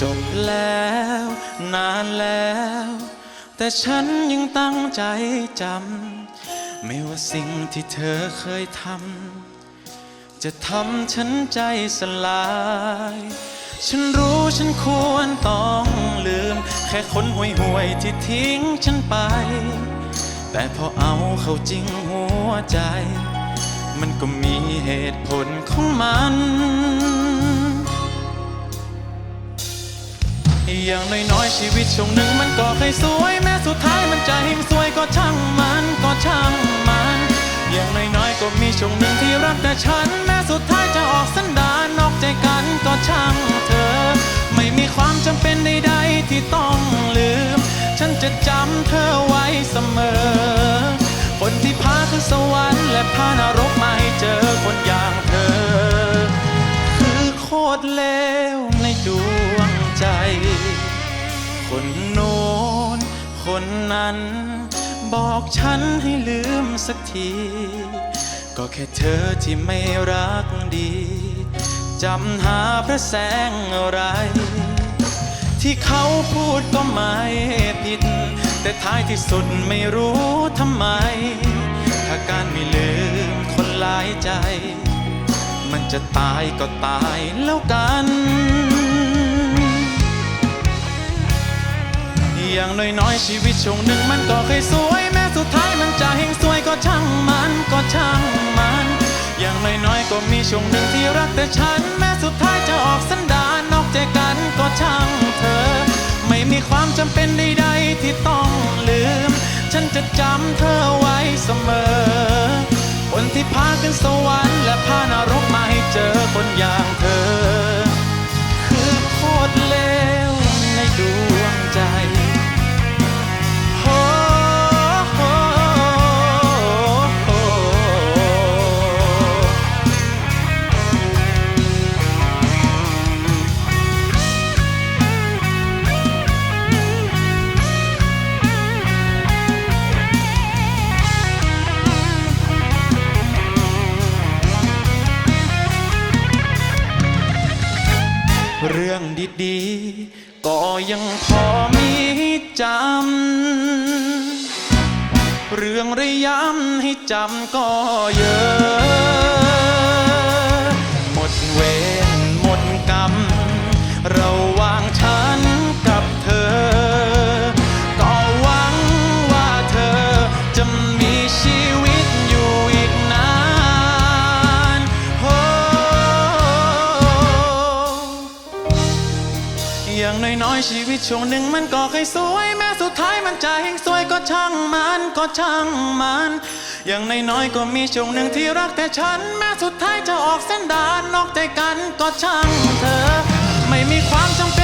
จบแล้ว นานแล้ว แต่ฉันยังตั้งใจจำ ไม่ว่าสิ่งที่เธอเคยทำ จะทำฉันใจสลาย ฉันรู้ฉันควรต้องลืม แค่คนห่วยห่วยๆที่ทิ้งฉันไป แต่พอเอาเข้าจริงหัวใจ มันก็มีเหตุผลของมัน อย่างน้อยๆชีวิตช่วงหนึ่งมันก็เคยสวย แม้สุดท้ายมันจะหิมสวยก็ช่างมันก็ช่างมัน อย่างน้อยๆก็มีช่วงหนึ่งที่รักแต่ฉัน แม้สุดท้ายจะออกสันดานนอกใจกันก็ช่างเธอ ไม่มีความจำเป็นใดๆที่ต้องลืม ฉันจะจำเธอไว้เสมอ คนที่พาขึ้นสวรรค์และพานรกมาให้เจอคนอย่างเธอ คือโคตรเลว ใจ คนโน้นคนนั้น บอกฉันให้ลืมสักที ก็แค่เธอที่ไม่รักดีจำหาพระแสงอะไร ที่เขาพูดก็ไม่ผิด แต่ท้ายที่สุดไม่รู้ทำไม ถ้าการไม่ลืมคนหลายใจ มันจะตายก็ตายแล้วกัน อย่างน้อยๆ ชีวิตช่วงหนึ่งมันก็เคยสวย แม้สุดท้ายมันจะเฮงสวยก็ช่างมันก็ช่างมัน อย่างน้อยๆ ก็มีช่วงหนึ่งที่รักแต่ฉัน แม้สุดท้ายจะออกสันดานนอกใจกันก็ช่างเธอ ไม่มีความจำเป็นใดๆที่ต้องลืม ฉันจะจำเธอไว้เสมอ คนที่พาขึ้นสวรรค์และพานรกมาให้เจอคนอย่าง ก็ยังพอมีจำ เรื่องระยำให้จำก็เยอะ น้อยๆชีวิตช่วงหนึ่งมันก็เคยสวย แม้สุดท้ายมันจะเฮงสวยก็ช่างมันก็ช่างมัน อย่างน้อยๆก็มีช่วงหนึ่งที่รักแต่ฉัน แม้สุดท้ายจะออกเส้นดานนอกใจกันก็ช่างเธอ ไม่มีความจำเป็น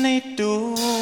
ในดว